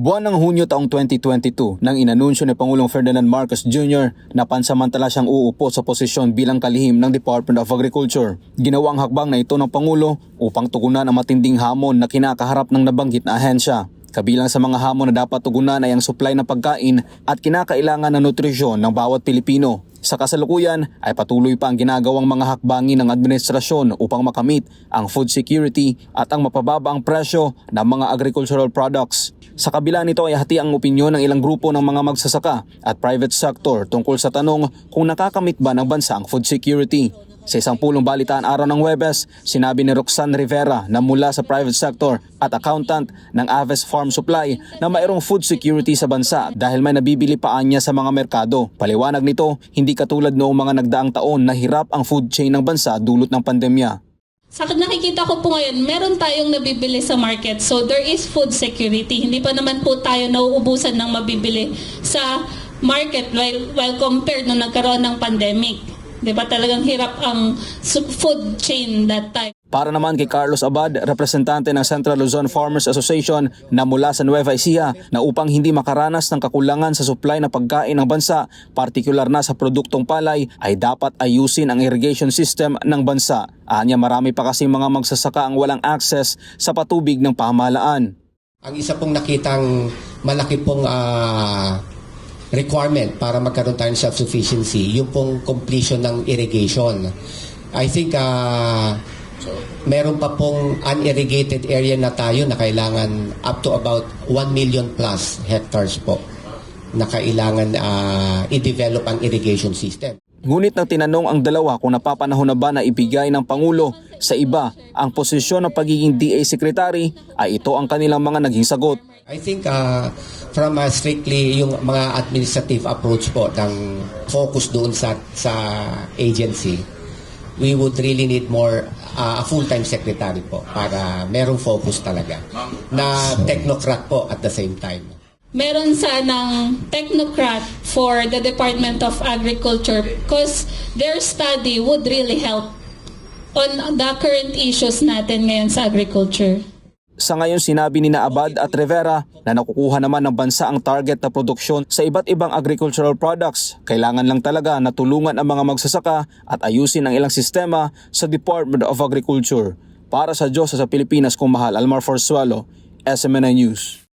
Buwan ng Hunyo taong 2022 nang inanunsyo ni Pangulong Ferdinand Marcos Jr. na pansamantala siyang uupo sa posisyon bilang kalihim ng Department of Agriculture. Ginawa ang hakbang na ito ng Pangulo upang tugunan ang matinding hamon na kinakaharap ng nabanggit na ahensya. Kabilang sa mga hamon na dapat tugunan ay ang supply ng pagkain at kinakailangan ng nutrisyon ng bawat Pilipino. Sa kasalukuyan ay patuloy pa ang ginagawang mga hakbangin ng administrasyon upang makamit ang food security at ang mapababa ang presyo ng mga agricultural products. Sa kabila nito ay hati ang opinyon ng ilang grupo ng mga magsasaka at private sector tungkol sa tanong kung nakakamit ba ng bansa ang food security. Sa isang pulong balitaan araw ng Webes, sinabi ni Roxanne Rivera na mula sa private sector at accountant ng Aves Farm Supply na mayroong food security sa bansa dahil may nabibili pa niya sa mga merkado. Paliwanag nito, hindi katulad noong mga nagdaang taon na hirap ang food chain ng bansa dulot ng pandemya. Sa nakikita ko po ngayon, meron tayong nabibili sa market. So there is food security. Hindi pa naman po tayo nauubusan ng mabibili sa market while, while compared nung nagkaroon ng pandemic. Di ba talagang hirap ang food chain that time. Para naman kay Carlos Abad, representante ng Central Luzon Farmers Association na mula sa Nueva Ecija na upang hindi makaranas ng kakulangan sa supply ng pagkain ng bansa, partikular na sa produktong palay, ay dapat ayusin ang irrigation system ng bansa. Anya marami pa kasi mga magsasaka ang walang access sa patubig ng pamahalaan. Ang isa pong nakitang malaki pong ah, requirement para magkaroon tayo ng self-sufficiency, yung pong completion ng irrigation. I think ah, meron pa pong unirrigated area na tayo na kailangan up to about 1 million plus hectares po na kailangan ah, i-develop ang irrigation system. Ngunit nang tinanong ang dalawa kung napapanahon na ba na ibigay ng Pangulo sa iba ang posisyon ng pagiging DA Secretary, ay ito ang kanilang mga naging sagot. I think uh, from a strictly yung mga administrative approach po ng focus doon sa sa agency, we would really need more uh, a full-time secretary po para merong focus talaga na technocrat po at the same time. Meron sanang technocrat for the Department of Agriculture because their study would really help on the current issues natin ngayon sa agriculture. Sa ngayon sinabi ni na Abad at Rivera na nakukuha naman ng bansa ang target na produksyon sa iba't ibang agricultural products. Kailangan lang talaga na tulungan ang mga magsasaka at ayusin ang ilang sistema sa Department of Agriculture. Para sa Diyos sa Pilipinas kung mahal, Almar Forsualo, SMNI News.